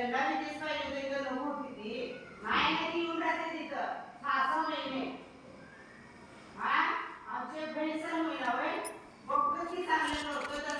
यंदा मी तेच पाहिजे होते नाही येऊन राहते तिथं? सहा सहा महिने. हा? आमचे भेसर महिना बघतो की चांगलं नव्हतं तर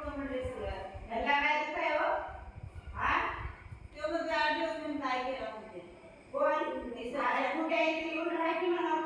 बघतो म्हणजे सगळं. लागायचं काय हो? हा? तो म्हणजे आठ येऊन राहा की म्हणा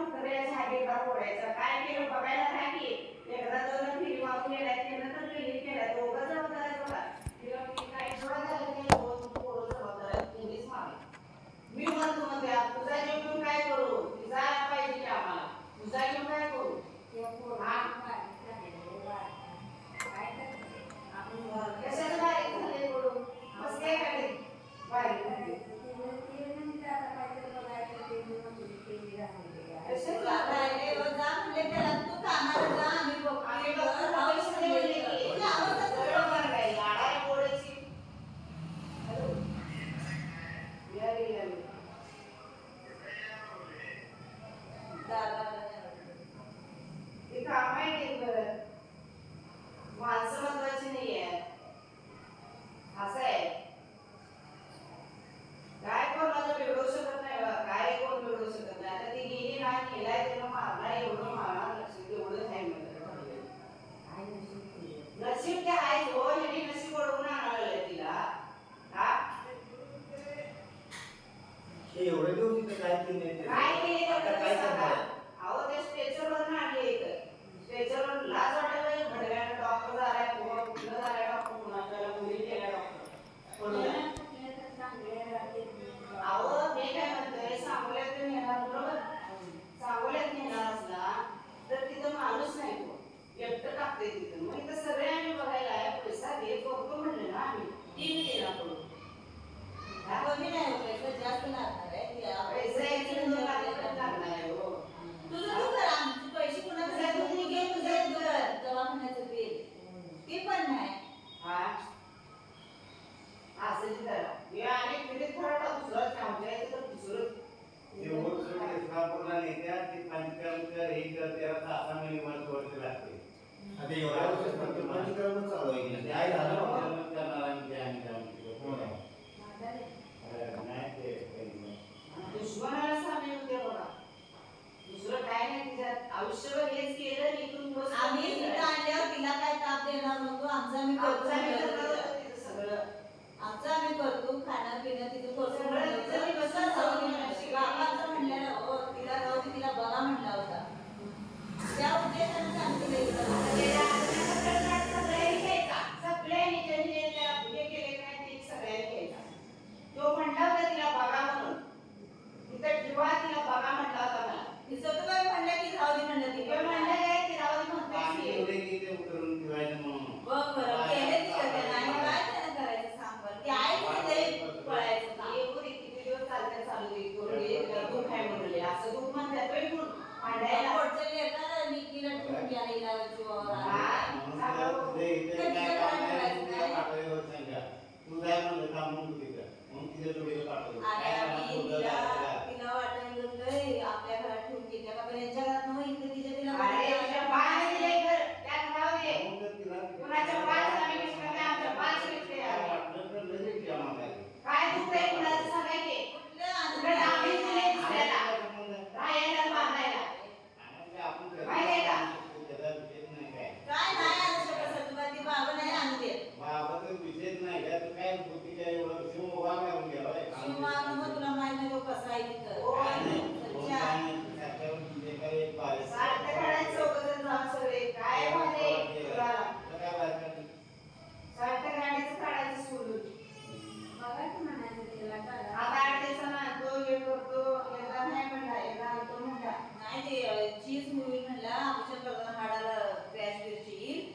vai prometer.